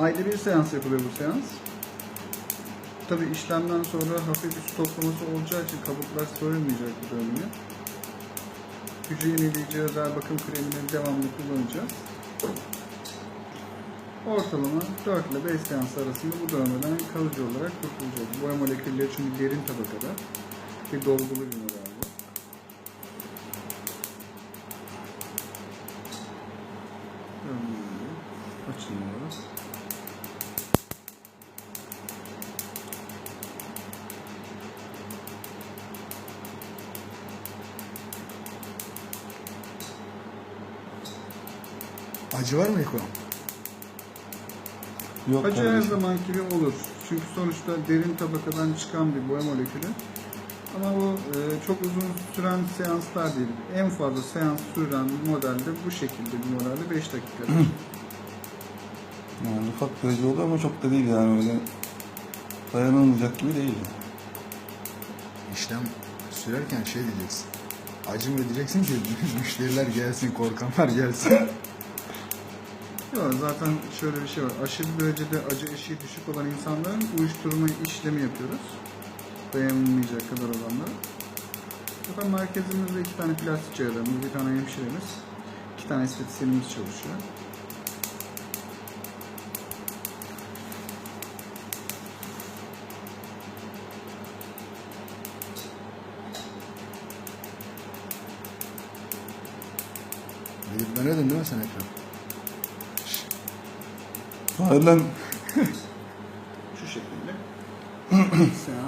Ayda bir seans yapılıyor bu seans. Tabi işlemden sonra hafif su toplaması olacağı için kabuklar soyulmayacak bu dönemde. Hücre yenileyici özel bakım kremini devamlı kullanacağız. Ortalama 4 ile 5 seans arasında bu dövmeden kalıcı olarak kurtulacağız. Boya molekülleri çünkü derin tabakada bir dolgulu bir model bu. Acı var mı Eko? Yok Acı her kardeşim. zamanki gibi olur. Çünkü sonuçta derin tabakadan çıkan bir boya molekülü. Ama bu e, çok uzun süren seanslar değil. En fazla seans süren modelde bu şekilde bir modelde 5 dakika. Yani ufak acı oldu ama çok da değil yani öyle dayanılmayacak gibi değil. İşlem sürerken şey diyeceksin. Acımıyor diyeceksin ki müşteriler gelsin, korkanlar gelsin. Yok zaten şöyle bir şey var. Aşırı derecede acı eşiği düşük olan insanların uyuşturma işlemi yapıyoruz. Dayanılmayacak kadar olanlar. Zaten merkezimizde iki tane plastik cerrahımız, bir tane hemşiremiz, iki tane estetisyenimiz çalışıyor. Gidip dönüyordun değil mi sen ekran? Aynen Şu şekilde.